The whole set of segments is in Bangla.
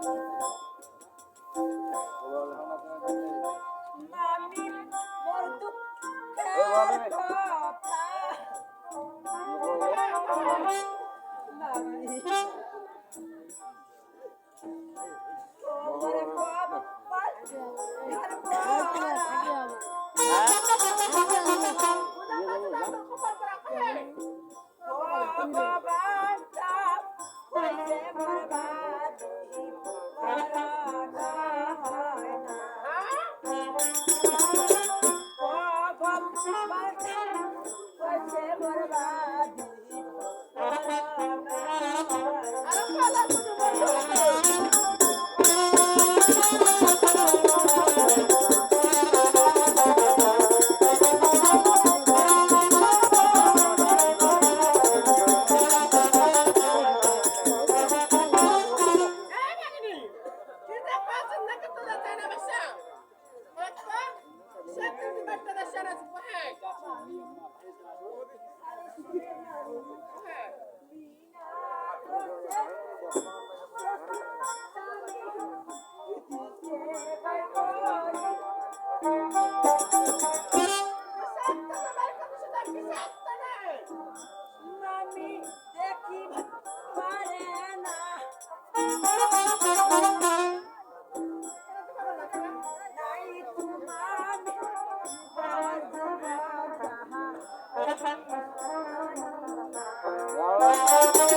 মামি Okay. নাই তোমামি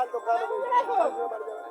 কয়দিন থেকে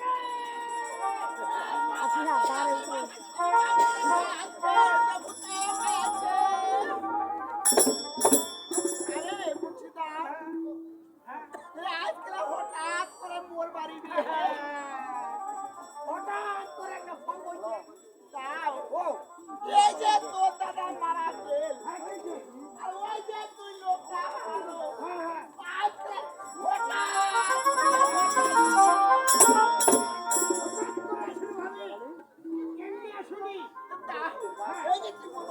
like